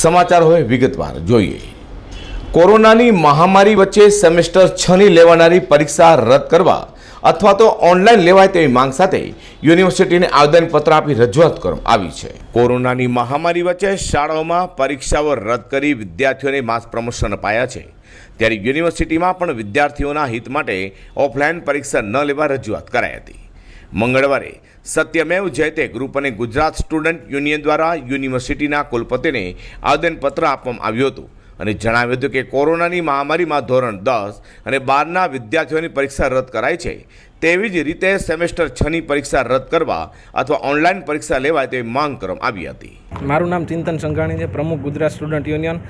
સમાચાર હવે વિગતવાર જોઈએ. કોરોનાની મહામારી વચ્ચે સેમેસ્ટર છની લેવાનારી પરીક્ષા રદ કરવા અથવા તો ઓનલાઈન લેવાય તેવી માંગ સાથે યુનિવર્સિટીને આવેદનપત્ર આપી રજૂઆત કરવામાં આવી છે. કોરોનાની મહામારી વચ્ચે શાળાઓમાં પરીક્ષાઓ રદ કરી વિદ્યાર્થીઓને માસ પ્રમોશન અપાયા છે. ત્યારે યુનિવર્સિટીમાં પણ વિદ્યાર્થીઓના હિત માટે ઓફલાઈન પરીક્ષા ન લેવા રજૂઆત કરાઈ હતી. મંગળવારે સત્યમેવ જયતે ગ્રુપ અને ગુજરાત સ્ટુડન્ટ યુનિયન દ્વારા યુનિવર્સિટીના કુલપતિને આવેદનપત્ર આપવામાં આવ્યું હતું અને જણાવ્યું હતું કે કોરોનાની મહામારીમાં ધોરણ દસ અને બારના વિદ્યાર્થીઓની પરીક્ષા રદ કરાઈ છે. તેવી જ રીતે સેમેસ્ટર છની પરીક્ષા રદ કરવા અથવા ઓનલાઈન પરીક્ષા લેવાય તેવી માંગ કરવામાં આવી હતી. મારું નામ ચિંતન સંઘાણી છે, પ્રમુખ Gujarat student union.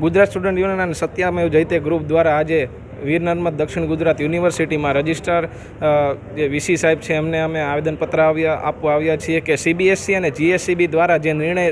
Gujarat student union અને સત્યામેવ જયતે ગ્રુપ દ્વારા આજે વીર નર્મદ દક્ષિણ ગુજરાત યુનિવર્સિટીમાં રજિસ્ટ્રાર જે વીસી સાહેબ છે, એમને અમે આવેદનપત્ર આવ્યા, આપવા આવ્યા છીએ કે સીબીએસસી અને જીએસસીબી દ્વારા જે નિર્ણય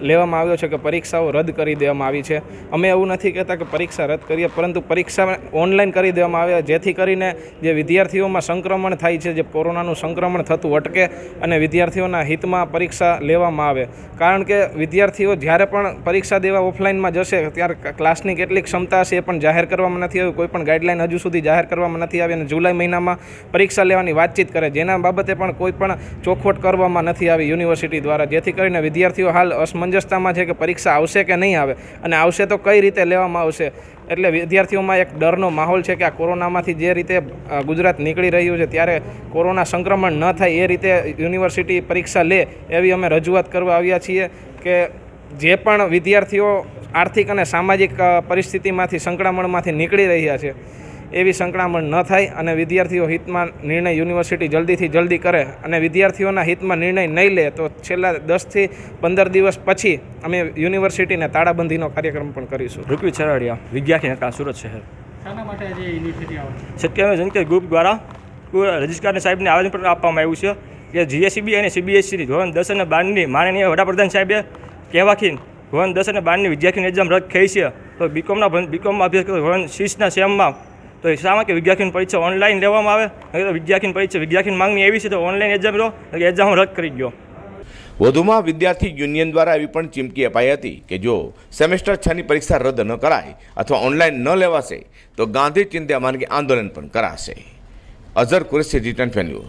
લેવામાં આવ્યો છે કે પરીક્ષાઓ રદ કરી દેવામાં આવી છે. અમે એવું નથી કહેતા કે પરીક્ષા રદ કરીએ, પરંતુ પરીક્ષા ઓનલાઈન કરી દેવામાં આવે, જેથી કરીને જે વિદ્યાર્થીઓમાં સંક્રમણ થાય છે, જે કોરોનાનું સંક્રમણ થતું અટકે અને વિદ્યાર્થીઓના હિતમાં પરીક્ષા લેવામાં આવે. કારણ કે વિદ્યાર્થીઓ જ્યારે પણ પરીક્ષા દેવા ઓફલાઈનમાં જશે, ત્યારે ક્લાસની કેટલી ક્ષમતા છે એ પણ જાહેર કરવામાં નથી આવ્યું. કોઈ પણ ગાઈડલાઈન હજુ સુધી જાહેર કરવામાં નથી આવી અને જુલાઈ મહિનામાં પરીક્ષા લેવાની વાતચીત કરે. જેના બાબતે પણ કોઈ પણ ચોખવટ કરવામાં નથી આવી યુનિવર્સિટી દ્વારા. જેથી કરીને વિદ્યાર્થીઓ હાલ અસમંજસતામાં છે કે પરીક્ષા આવશે કે નહીં આવે અને આવશે તો કઈ રીતે લેવામાં આવશે? એટલે વિદ્યાર્થીઓમાં એક ડરનો માહોલ છે કે આ કોરોનામાંથી જે રીતે ગુજરાત નીકળી રહ્યું છે, ત્યારે કોરોના સંક્રમણ ન થાય એ રીતે યુનિવર્સિટી પરીક્ષા લે એવી અમે રજૂઆત કરવા આવ્યા છીએ કે જે પણ વિદ્યાર્થીઓ આર્થિક અને સામાજિક પરિસ્થિતિમાંથી સંકળામણમાંથી નીકળી રહ્યા છે એવી સંકળામણ ન થાય અને વિદ્યાર્થીઓ હિતમાં નિર્ણય યુનિવર્સિટી જલ્દીથી જલ્દી કરે અને વિદ્યાર્થીઓના હિતમાં નિર્ણય નહીં લે તો છેલ્લા દસથી પંદર દિવસ પછી અમે યુનિવર્સિટીને તાળાબંધીનો કાર્યક્રમ પણ કરીશું. ઋત્વિજ છરાડિયા વિદ્યાર્થી નેતા સુરત શહેર. સત્યાવીસ જનકે ગ્રુપ દ્વારા રજિસ્ટ્રાર સાહેબને આવેદનપત્ર આપવામાં આવ્યું છે કે જીએસસીબી અને સીબીએસસીની ધોરણ દસ અને બારની માનનીય વડાપ્રધાન સાહેબે કહેવાથી ધોરણ દસ અને બારની વિદ્યાર્થીની એક્ઝામ રદ થઈ છે. તો બીકોમના બીકોમમાં અભ્યાસ કરતો ધોરણ સિક્સના સેમમાં તો એ શા માટે વિદ્યાર્થીની પરીક્ષા ઓનલાઈન લેવામાં આવે? નહીં તો વિદ્યાર્થીની પરીક્ષા, વિદ્યાર્થીની માંગણી એવી છે તો ઓનલાઈન એક્ઝામ લો એક્ઝામ રદ કરી ગયો વધુમાં વિદ્યાર્થી યુનિયન દ્વારા એવી પણ ચીમકી અપાઈ હતી કે જો સેમેસ્ટર છની પરીક્ષા રદ ન કરાય અથવા ઓનલાઈન ન લેવાશે, તો ગાંધી ચિંતા માર્ગે આંદોલન પણ કરાશે. અઝર કુરેશી રિટર્ન ફેન્યુ